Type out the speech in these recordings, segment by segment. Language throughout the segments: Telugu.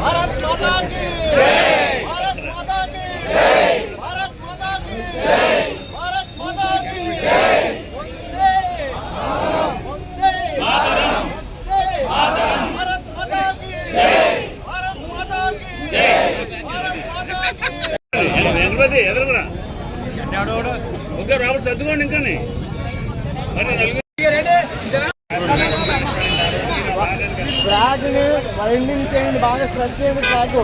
भारत माता की भारत माता की भारत माता की भारत माता की वंदे वंदे वंदे भारत माता की भारत माता की भारत माता की వెంకటపతి ఎదురురా ఓకే రాబర్ట్ చదువుకోండి ఇంకా మరి స్ప్రెడ్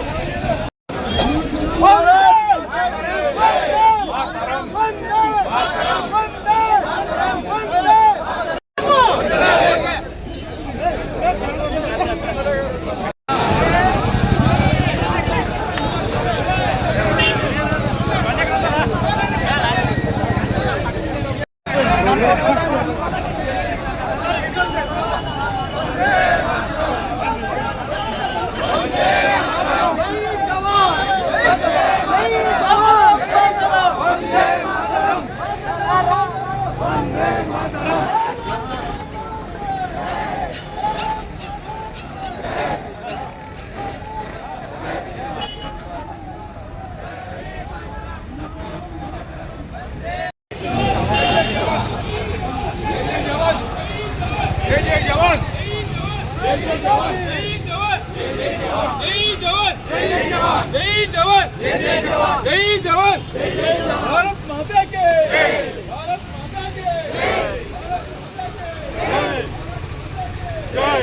చేయండి ఫ్లాగ్ జై జవాన్ జై జవాన్! జై జవాన్! భారత్ మాతా కే భారత్ మాతా కే జై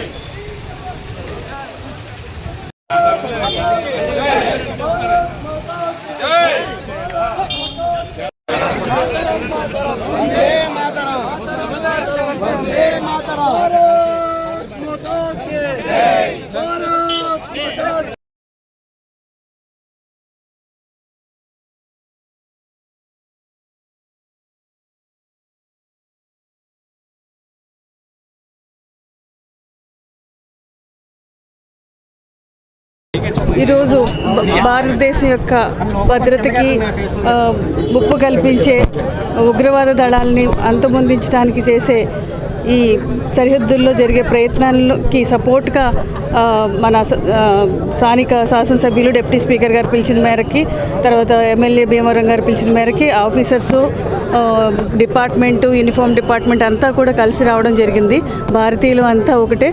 ఈరోజు భారతదేశం యొక్క భద్రతకి ముప్పు కల్పించే ఉగ్రవాద దళాలని అంతమొందించడానికి చేసే ఈ సరిహద్దుల్లో జరిగే ప్రయత్నాలకి సపోర్ట్గా మన స- స్థానిక శాసనసభ్యులు డిప్యూటీ స్పీకర్ గారు పిలిచిన మేరకి తర్వాత ఎమ్మెల్యే భీమవరం గారు పిలిచిన మేరకి ఆఫీసర్స్ డిపార్ట్మెంట్ యూనిఫామ్ డిపార్ట్మెంట్ అంతా కూడా కలిసి రావడం జరిగింది. భారతీయులు అంతా ఒకటే.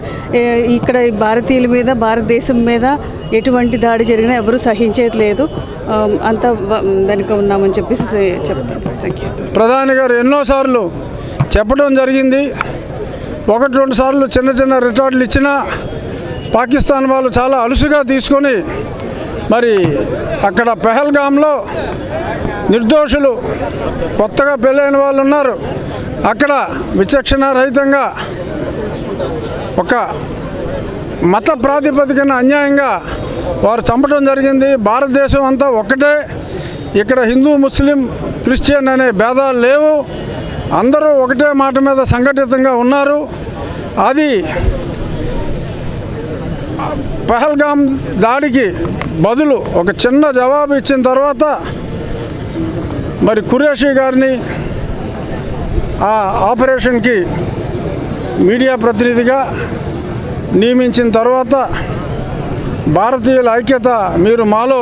ఇక్కడ ఈ భారతీయుల మీద భారతదేశం మీద ఎటువంటి దాడి జరిగినా ఎవరూ సహించేది లేదు. అంతా వెనుక ఉన్నామని చెప్పేసి చెప్తాను థ్యాంక్ యూ ప్రధాని గారు ఎన్నోసార్లు చెప్పడం జరిగింది. ఒకటి రెండు సార్లు చిన్న చిన్న రిటార్డులు ఇచ్చినా పాకిస్తాన్ వాళ్ళు చాలా అలుసుగా తీసుకొని మరి అక్కడ పెహల్గాంలో నిర్దోషులు కొత్తగా పెళ్ళైన వాళ్ళు ఉన్నారు. అక్కడ విచక్షణ రహితంగా ఒక మత ప్రాతిపదికన అన్యాయంగా వారు చంపడం జరిగింది. భారతదేశం అంతా ఒక్కటే. ఇక్కడ హిందూ ముస్లిం క్రిస్టియన్ అనే భేదాలు లేవు. అందరూ ఒకటే మాట మీద సంఘటితంగా ఉన్నారు. అది పహల్గామ్ దాడికి బదులు ఒక చిన్న జవాబు ఇచ్చిన తర్వాత మరి కురేషి గారిని ఆ ఆపరేషన్కి మీడియా ప్రతినిధిగా నియమించిన తర్వాత భారతీయుల ఐక్యత మీరు మాలో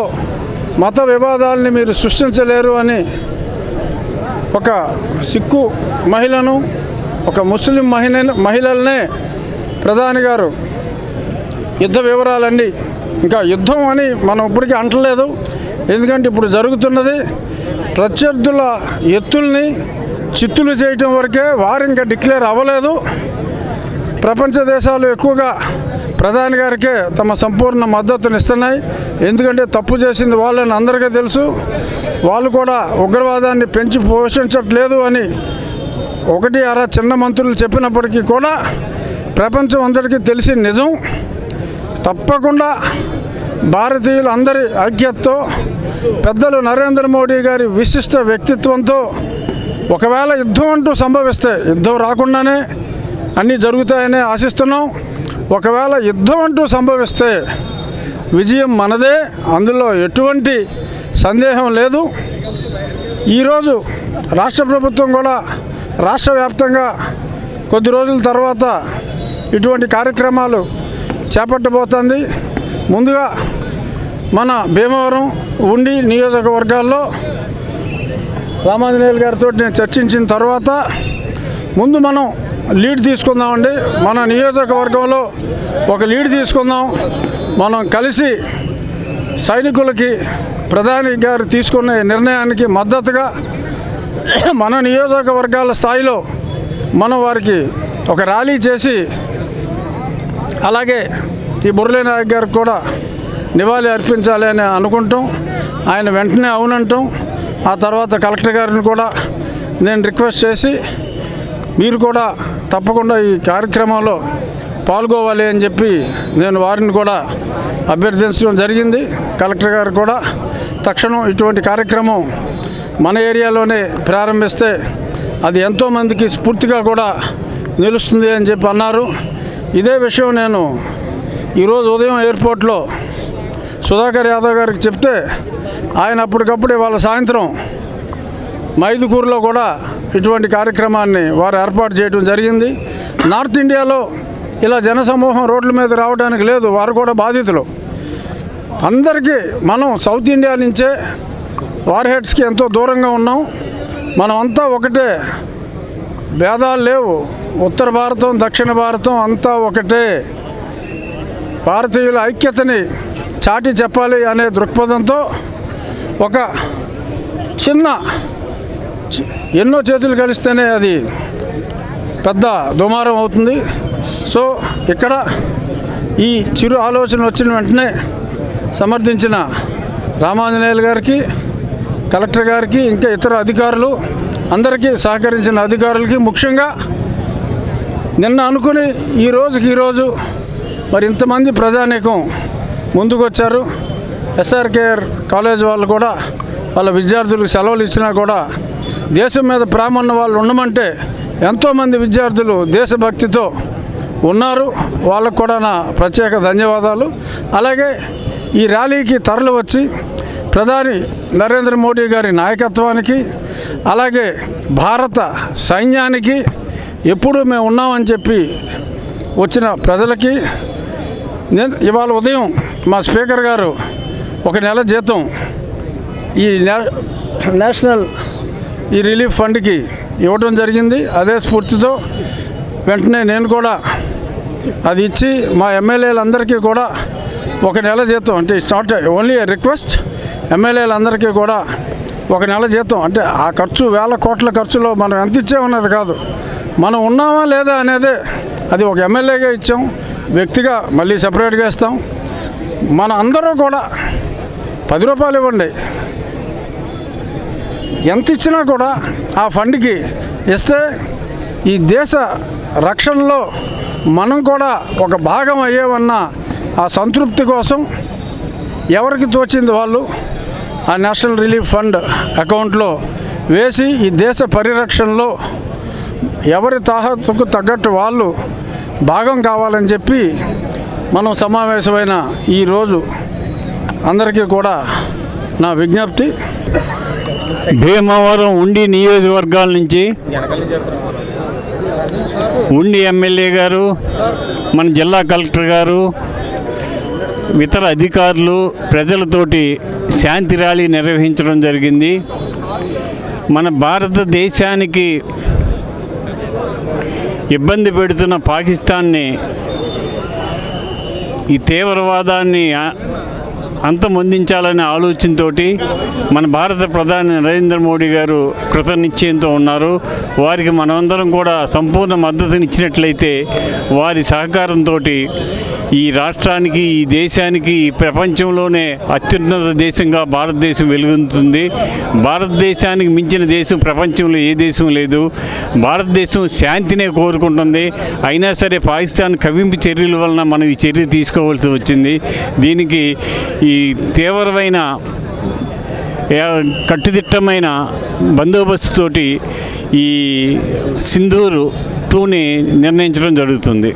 మత వివాదాలని మీరు సృష్టించలేరు అని ఒక సిక్కు మహిళను ఒక ముస్లిం మహిళ మహిళలనే ప్రధాని గారు యుద్ధ వివరాలండి ఇంకా యుద్ధం అని మనం ఇప్పటికీ అంటలేదు. ఎందుకంటే ఇప్పుడు జరుగుతున్నది ప్రత్యర్థుల ఎత్తుల్ని చిత్తులు చేయటం వరకే వారు ఇంకా డిక్లేర్ అవ్వలేదు. ప్రపంచ దేశాలు ఎక్కువగా ప్రధాని గారికే తమ సంపూర్ణ మద్దతునిస్తున్నాయి ఎందుకంటే తప్పు చేసింది వాళ్ళని అందరికీ తెలుసు. వాళ్ళు కూడా ఉగ్రవాదాన్ని పెంచి పోషించట్లేదు అని ఒకటి అర చిన్న మంత్రులు చెప్పినప్పటికీ కూడా ప్రపంచం అందరికీ తెలిసి నిజం. తప్పకుండా భారతీయులు అందరి ఐక్యతతో పెద్దలు నరేంద్ర మోడీ గారి విశిష్ట వ్యక్తిత్వంతో ఒకవేళ యుద్ధం అంటూ సంభవిస్తే యుద్ధం రాకుండానే అన్నీ జరుగుతాయని ఆశిస్తున్నాం. ఒకవేళ యుద్ధం అంటూ సంభవిస్తే విజయం మనదే అందులో ఎటువంటి సందేహం లేదు. ఈరోజు రాష్ట్ర ప్రభుత్వం కూడా రాష్ట్ర వ్యాప్తంగా కొద్ది రోజుల తర్వాత ఇటువంటి కార్యక్రమాలు చేపట్టబోతోంది. ముందుగా మన భీమవరం ఉండి నియోజకవర్గాల్లో రామాంజనేయులు గారితో నేను చర్చించిన తర్వాత ముందు మనం లీడ్ తీసుకుందామండి. మన నియోజకవర్గంలో ఒక లీడ్ తీసుకుందాం. మనం కలిసి సైనికులకి ప్రధాని గారు తీసుకున్న నిర్ణయానికి మద్దతుగా మన నియోజకవర్గాల స్థాయిలో మనం వారికి ఒక ర్యాలీ చేసి అలాగే ఈ మురళీ నాయక్ గారికి కూడా నివాళి అర్పించాలి అని అనుకుంటాం. ఆయన వెంటనే అవునంటాం. ఆ తర్వాత కలెక్టర్ గారిని కూడా నేను రిక్వెస్ట్ చేసి మీరు కూడా తప్పకుండా ఈ కార్యక్రమంలో పాల్గొవాలి అని చెప్పి నేను వారిని కూడా అభ్యర్థించడం జరిగింది. కలెక్టర్ గారు కూడా తక్షణం ఇటువంటి కార్యక్రమం మన ఏరియాలోనే ప్రారంభిస్తే అది ఎంతోమందికి స్ఫూర్తిగా కూడా నిలుస్తుంది అని చెప్పి అన్నారు. ఇదే విషయం నేను ఈరోజు ఉదయం ఎయిర్పోర్ట్లో సుధాకర్ యాదవ్ గారికి చెప్తే ఆయన అప్పటికప్పుడు ఇవాళ సాయంత్రం మైదుకూరులో కూడా ఇటువంటి కార్యక్రమాన్ని వారు ఏర్పాటు చేయడం జరిగింది. నార్త్ ఇండియాలో ఇలా జనసమూహం రోడ్ల మీద రావడానికి లేదు వారు కూడా బాధితులు. అందరికీ మనం సౌత్ ఇండియా నుంచే వార్ హెడ్స్కి ఎంతో దూరంగా ఉన్నాం. మనం అంతా ఒకటే. భేదాలు లేవు. ఉత్తర భారతం దక్షిణ భారతం అంతా ఒకటే. భారతీయుల ఐక్యతని చాటి చెప్పాలి అనే దృక్పథంతో ఒక చిన్న ఎన్నో చేతులు కలిస్తేనే అది పెద్ద దుమారం అవుతుంది. సో ఇక్కడ ఈ చిరు ఆలోచన వచ్చిన వెంటనే సమర్థించిన రామాంజనేయులు గారికి కలెక్టర్ గారికి ఇంకా ఇతర అధికారులు అందరికీ సహకరించిన అధికారులకి ముఖ్యంగా నిన్న అనుకుని ఈ రోజుకి ఈరోజు మరి ఇంతమంది ప్రజానీకం ముందుకొచ్చారు. ఎస్ఆర్కేఆర్ కాలేజ్ వాళ్ళు కూడా వాళ్ళ విద్యార్థులకు సెలవులు ఇచ్చినా కూడా దేశం మీద ప్రేమ ఉన్న వాళ్ళు ఉండమంటే ఎంతోమంది విద్యార్థులు దేశభక్తితో ఉన్నారు. వాళ్ళకు కూడా నా ప్రత్యేక ధన్యవాదాలు. అలాగే ఈ ర్యాలీకి తరలి వచ్చి ప్రధాని నరేంద్ర మోడీ గారి నాయకత్వానికి అలాగే భారత సైన్యానికి ఎప్పుడూ మేము ఉన్నామని చెప్పి వచ్చిన ప్రజలకి నేను ఇవాళ ఉదయం మా స్పీకర్ గారు ఒక నెల జీతం ఈ నే- నేషనల్ ఈ రిలీఫ్ ఫండ్కి ఇవ్వడం జరిగింది. అదే స్ఫూర్తితో వెంటనే నేను కూడా అది ఇచ్చి మా ఎమ్మెల్యేలందరికీ కూడా ఒక నెల జీతం అంటే ఇట్స్ నాట్ ఓన్లీ రిక్వెస్ట్ ఎమ్మెల్యేలందరికీ కూడా ఒక నెల జీతం. అంటే ఆ ఖర్చు వేల కోట్ల ఖర్చులో మనం ఎంత ఇచ్చామన్నది కాదు. మనం ఉన్నామా లేదా అనేదే అది ఒక ఎమ్మెల్యేగా ఇచ్చాం. వ్యక్తిగా మళ్ళీ సపరేట్గా ఇస్తాం. మన అందరూ కూడా పది రూపాయలు ఇవ్వండి. ఎంత ఇచ్చినా కూడా ఆ ఫండ్కి ఇస్తే ఈ దేశ రక్షణలో మనం కూడా ఒక భాగం అయ్యేవన్న ఆ సంతృప్తి కోసం ఎవరికి తోచింది వాళ్ళు ఆ నేషనల్ రిలీఫ్ ఫండ్ అకౌంట్లో వేసి ఈ దేశ పరిరక్షణలో ఎవరి తాహతుకు తగ్గట్టు వాళ్ళు భాగం కావాలని చెప్పి మనం సమావేశమైన ఈరోజు అందరికీ కూడా నా విజ్ఞప్తి. భీమవరం ఉండి నియోజకవర్గాల నుంచి ఉండి ఎమ్మెల్యే గారు మన జిల్లా కలెక్టర్ గారు ఇతర అధికారులు ప్రజలతోటి శాంతి ర్యాలీ నిర్వహించడం జరిగింది. మన భారతదేశానికి ఇబ్బంది పెడుతున్న పాకిస్తాన్ని ఈ తీవ్రవాదాన్ని అంతమొందించాలనే ఆలోచనతోటి మన భారత ప్రధాని నరేంద్ర మోడీ గారు కృతనిశ్చయంతో ఉన్నారు. వారికి మనమందరం కూడా సంపూర్ణ మద్దతునిచ్చినట్లయితే వారి సహకారంతో ఈ రాష్ట్రానికి ఈ దేశానికి ఈ ప్రపంచంలోనే అత్యున్నత దేశంగా భారతదేశం వెలుగుతుంది. భారతదేశానికి మించిన దేశం ప్రపంచంలో ఏ దేశం లేదు. భారతదేశం శాంతినే కోరుకుంటుంది. అయినా సరే పాకిస్తాన్ కవింపు చర్యల వలన మనం ఈ చర్య తీసుకోవాల్సి వచ్చింది. దీనికి ఈ తీవ్రమైన కట్టుదిట్టమైన బందోబస్తుతోటి ఈ సింధూరు టూని నిర్ణయించడం జరుగుతుంది.